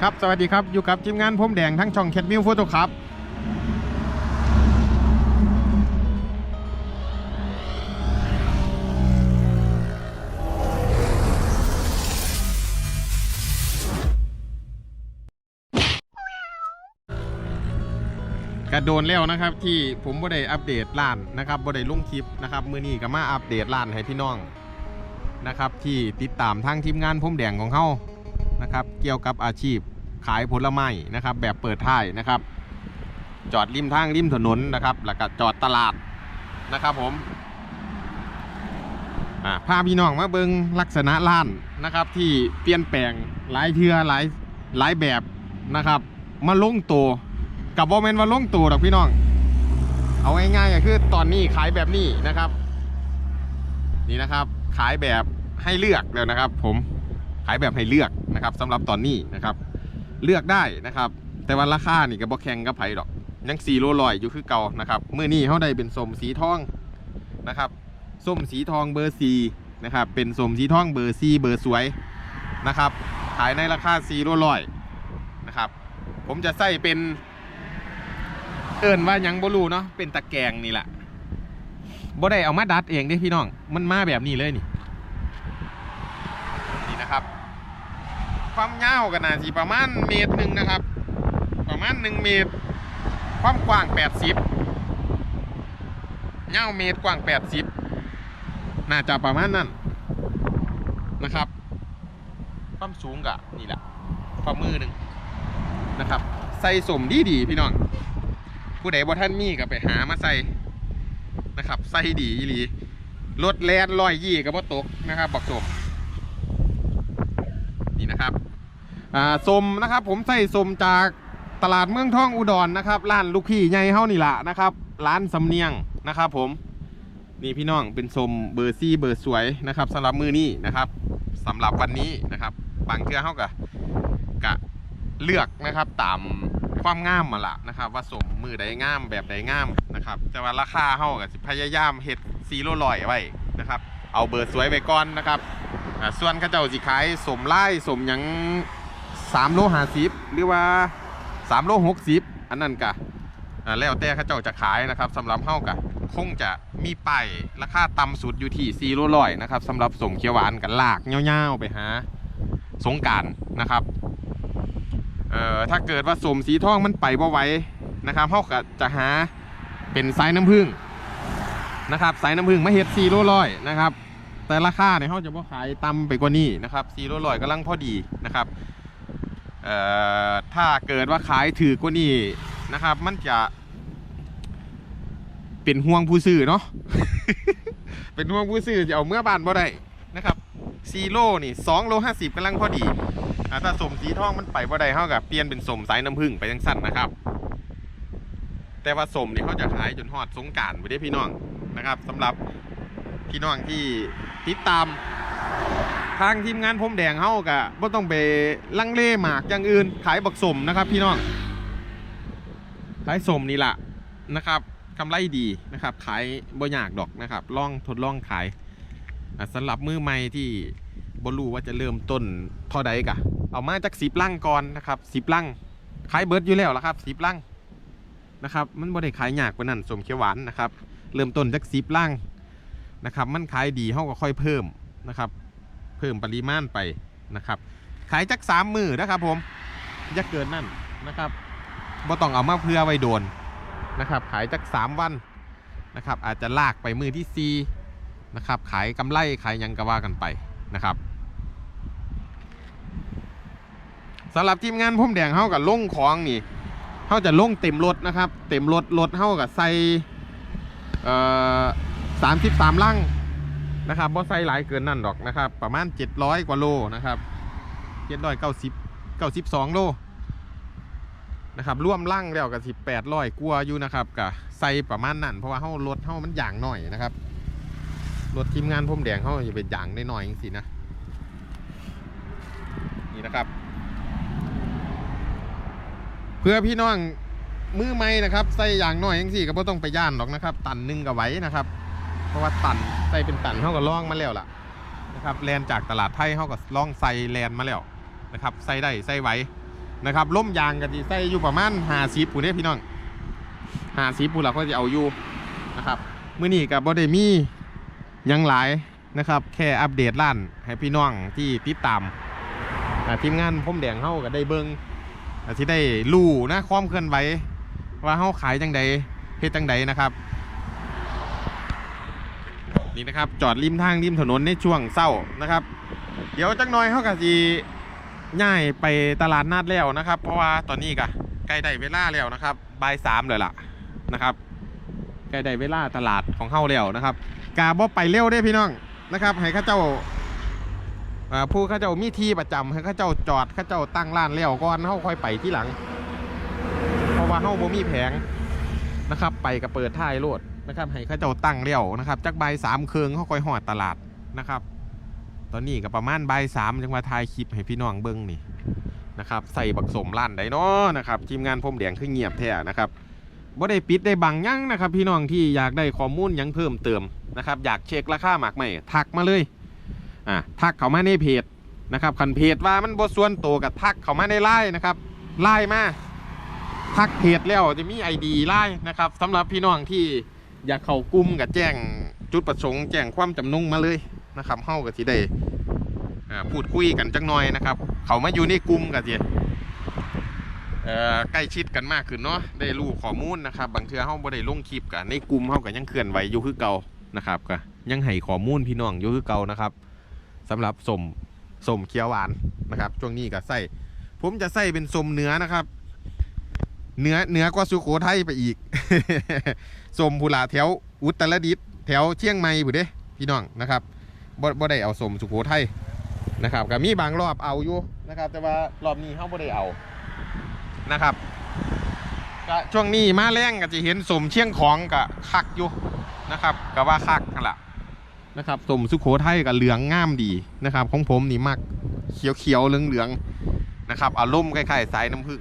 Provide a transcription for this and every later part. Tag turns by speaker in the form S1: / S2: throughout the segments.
S1: ครับ สวัสดีครับ อยู่กับทีมงานผมแดงทั้งช่องแคทมิวโฟโต้ครับ กระโดนแล้วนะครับที่ผมบ่ได้อัปเดตร้านนะครับบ่ได้ลงคลิปนะครับ มือนี้ก็มาอัปเดตร้านให้พี่น้อง นะครับที่ติดตามทางทีมงานผมแดงของเฮานะครับเกี่ยวกับอาชีพขายผลไม้นะครับแบบเปิดท้ายนะครับ จอดริมทางริมถนนนะครับแล้วก็จอดตลาดนะครับผมอ่าพาพี่น้องมาเบิงลักษณะร้านนะครับที่เปลี่ยนแปลงหลายเทือหลายหลายแบบนะครับ มาลงตัวกับโมเมนว่าลงตัวดอกพี่น้อง เอาง่ายๆก็คือตอนนี้ขายแบบนี้นะครับ นี่นะครับ ขายแบบให้เลือกแล้วนะครับ ผมขายแบบให้เลือกนะครับสำหรับตอนนี้นะครับ เลือกได้นะครับ แต่ว่าราคานี่ก็บ่แข่งกับไผดอก ยังสีโลลอยอยู่คือเก่านะครับเมื่อนี้เขาได้เป็นสมสีทองนะครับส้มสีทองเบอร์สีนะครับเป็นสมสีทองเบอร์ซีเบอร์สวยนะครับ ขายในราคาสีโลลอยนะครับ ผมจะใส่เป็นเอินว่ายังบ่รู้เนาะเป็นตะแกรงนี่แหละ บ่ได้เอามาดัดเองเด้พี่น้อง มันมาแบบนี้เลยนี่ นี่นะครับ ความยาวก็น่าสิประมาณเมตรหนึ่งนะครับ ประมาณหนึ่งเมตร ความกว้างแปดสิบยาวเมตรกว้างแปดสิบน่าจะประมาณนั้นนะครับ ความสูงกะนี่แหละฝ่ามือหนึ่งนะครับ ใส่สมดีดีพี่น้อง ผู้ใดบ่ท่านมีก็ไปหามาใส่ นะครับใส่ดีอีหลีรถแลนลอยยี่กับบ่ตกนะครับบักสมนี่นะครับอ่าสมนะครับ ผมใส่สมจากตลาดเมืองทองอุดรนะครับร้านลูกพี่ใหญ่เฮานี่ละนะครับ ร้านสำเนียงนะครับ ผมนี่พี่น้องเป็นสมเบอร์ซี่เบอร์สวยนะครับสำหรับมือนี้นะครับสำหรับวันนี้นะครับ บางเทื่อเฮากะกะเลือกนะครับตามความงามมาละนะครับ ว่าสมมือใดงามแบบใดงาม นะครับแต่ว่าราคาเฮากับพยายามเฮ็ดซีโร่ลอยไว้นะครับ เอาเบอร์สวยไว้ก่อนนะครับส่วนข้าเจ้าสิขายสมไล่สมยัง3โล50หรือว่า3โล60อันนั้นกะแล้วแต่ข้าเจ้าจะขายนะครับสำหรับเฮากะคงจะมีป้ายราคาต่ำสุดอยู่ที่ซีโร่ลอยนะครับสำหรับสมเขียวหวานกันลากเงี้ยวๆไปหาสงการนะครับเอ่อถ้าเกิดว่าสมสีทองมันไปบ่ไหวนะครับเขาก็จะหา เป็นสายน้ำผึ้งนะครับสายน้ำผึ้งมาเฮ็ดซีโร่ร้อยนะครับ แต่ราคาเนี่ยเขาจะบ่ขายต่ำไปกว่านี้นะครับซีโร่ร้อยกำลังพอดีนะครับเอ่อถ้าเกิดว่าขายถือกว่านี้นะครับ มันจะเป็นห่วงผู้ซื้อเนาะเป็นห่วงผู้ซื้อจะเอาเมื่อบานบ่ได้นะครับซีโร่นี่สองโลห้าสิบกำลังพอดีถ้าสมสีทองมันไปบ่ได้เท่ากับเปลี่ยนเป็นสมสายน้ำผึ้งไปจังสั้นนะครับ แต่ว่าสมนี่เขาจะขายจนฮอดสงการไปได้พี่น้องนะครับสำหรับพี่น้องที่ติดตาม ทางทีมงานผมแดงเฮากะบ่ต้องไปลังเลหมากอย่างอื่น ขายบักสมนะครับ พี่น้องขายสมนี่แหละนะครับกำไรดีนะครับ ขายบ่ยากดอกนะครับล่องทดลองขายสำหรับมือใหม่ที่บรู้ว่าจะเริ่มต้นเท่าใดกะเอามาจากสิบลังก่อนนะครับสิบลังขายเบิร์ดอยู่แล้วละครับสิบลัง นะครับ มันบ่ได้ขายยากกว่านั้นสมเขียวหวานนะครับ เริ่มต้นจากสิบลังนะครับ มันขายดีเฮาก็ค่อยเพิ่มนะครับ เพิ่มปริมาณไปนะครับ ขายจากสามมือนะครับ ผมอย่าเกินนั่นนะครับบ่ต้องเอามาเพื่อไว้โดนนะครับ ขายจากสามวันนะครับ อาจจะลากไปมือที่สี่นะครับ ขายกำไรขายยังก็ว่ากันไปนะครับสำหรับทีมงานพุ่มแดงเฮากับลงของนี่ เฮาจะลงเต็มรถนะครับ เต็มรถรถเฮากับใส่สามสิบสามลังนะครับบ่ใส่หลายเกินนั่นดอกนะครับ ประมาณเจ็ดร้อยกว่าโลนะครับเจ็ดร้อยเก้าสิบเก้าสิบสองโลนะครับร่วมลังแล้วกับสิบแปดร้อยกว่าอยู่นะครับกับใส่ประมาณนั่นเพราะว่าเฮารถเฮามันอย่างหน่อยนะครับรถทีมงานพรมแดงเขาจะเป็นอย่างได้หน่อยจริงๆนะนี่นะครับ พื่อพี่น้องมือไม่นะครับใส่อย่างน้อยยังสี่ก็บ่ต้องไปย่านหรอกนะครับ ตันนึงก็ไว้นะครับ เพราะว่าตันใส่เป็นตันเขาก็ล่องมาแล้วล่ะนะครับแลนจากตลาดไทยเขาก็ล่องใส่แลนมาแล้วนะครับใส่ได้ใส่ไหวนะครับล่มยางกันที่ใส่อยู่ประมาณ50ผู้เด้พี่น้อง50ผู้เราก็จะเอาอยู่นะครับมื้อนี้ก็บ่ได้มีหยังหลายนะครับ แค่อัปเดตร้านให้พี่น้องที่ติดตามทีมงานผมแดงเฮาก็ได้เบิงอ่า ที่ได้รู้นะความเคลื่อนไหวว่าเฮาขายจังใดเฮ็ดจังใดนะครับ นี่นะครับจอดริมทางริมถนนในช่วงเศร้านะครับ เดี๋ยวจักหน่อยเขาก็สิย่ายไปตลาดนัดแล้วนะครับ เพราะว่าตอนนี้ก็ใกล้ได้เวลาแล้วนะครับบ่ายสามเลยล่ะนะครับใกล้ได้เวลาตลาดของเขาแล้วนะครับกาบ่ไปเร็วได้พี่น้องนะครับ ให้ข้าเจ้า ผู้ข้าเจ้ามีที่ประจำให้ข้าเจ้าจอดข้าเจ้าตั้งร้านแล้วก่อนเขาค่อยไปที่หลัง เพราะว่าเขาบ่มีแผงนะครับ ไปก็เปิดท้ายโลดนะครับให้ข้าเจ้าตั้งเลี้ยวนะครับจักใบสามเคืองเขาคอยหอดตลาดนะครับ ตอนนี้ก็ประมาณใบสามจังมาถ่ายคลิปให้พี่น้องเบิ้งนี่นะครับใส่บักสมล้านไดเนาะนะครับทีมงานผมแดงคือเงียบแท้นะครับบ่ได้ปิดได้บังยังนะครับ พี่น้องที่อยากได้ข้อมูลยังเพิ่มเติมนะครับอยากเช็คราคาหมากใหม่ทักมาเลย อะทักเขามาในเพจนะครับคันเพจว่ามันบ่ส่วนตัวกับทักเขามาในไลน์นะครับไลน์มาทักเพจแล้วจะมี ID ไลน์นะครับสำหรับพี่น้องที่อยากเข้ากลุ่มกับแจ้งจุดประสงค์แจ้งความจำนงมาเลยนะครับเฮากับที่ได้อ่าพูดคุยกันจักหน่อยนะครับ เขามาอยู่ในกลุ่มกับที่เอ่อใกล้ชิดกันมากขึ้นเนาะได้รู้ข้อมูลนะครับ บางเทือเฮาบ่ได้ลงคลิปกันในกลุ่มเฮาก็ยังเคลื่อนไหวอยู่คือเก่านะครับก็ยังให้ข้อมูลพี่น้องอยู่คือเก่านะครับ สำหรับสมสมเขียวหวานนะครับ ช่วงนี้ก็ใส่ผมจะใส่เป็นสมเนื้อนะครับ เนื้อเนื้อกว่าสุโขทัยไปอีกสมพุลาแถวอุตรดิตถ์แถวเชียงใหม่ผู้เด้พี่น้องนะครับบ่บ่ได้เอาสมสุโขทัยนะครับก็มีบางรอบเอาอยู่นะครับ แต่ว่ารอบนี้เฮาบ่ได้เอานะครับก็ช่วงนี้มาแรงก็จะเห็นสมเชียงของก็คักอยู่นะครับก็ว่าคักนั่นแหละ นะครับสมสุโขทัยก็เหลืองง่ามดีนะครับ ของผมนี่มักเขียวๆเหลืองๆนะครับอารมณ์คล้ายๆสายน้ำผึ้ง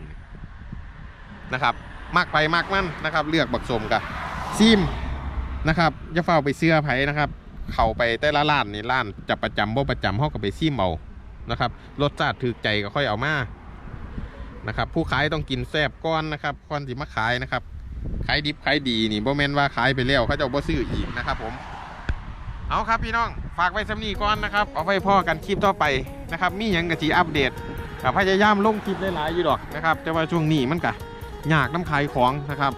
S1: นะครับมากไปมากมั่นนะครับ เลือกบักสมกับซิมนะครับอย่าเฝ้าไปเสื้อไผ่นะครับ เข้าไปแต่ละร้านนี่ร้านจะประจำบ่ประจำเฮาก็ไปซิมเอานะครับรสชาติถูกใจก็ค่อยเอามานะครับผู้ขายต้องกินแซ่บก้อนนะครับก่อนสิมาขายนะครับขายดิบขายดีนี่บ่แม่นว่าขายไปแล้วเขาเจะบ่ซื้ออีกนะครับผม เอาครับพี่น้องฝากไว้สำนีก่อนนะครับเอาไว้พ่อกันคลิปต่อไปนะครับมีหยังกะจีอัปเดตกับพยายามลงคลิปหลายๆอยู่ดอกนะครับแต่ว่าช่วงนี้มันกะยากน้ำขายของนะครับ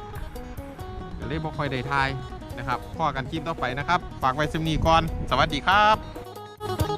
S1: ก็เลยบ่ค่อยได้ทายนะครับพ่อกันคลิปต่อไปนะครับ ฝากไว้สำนีก่อน สวัสดีครับ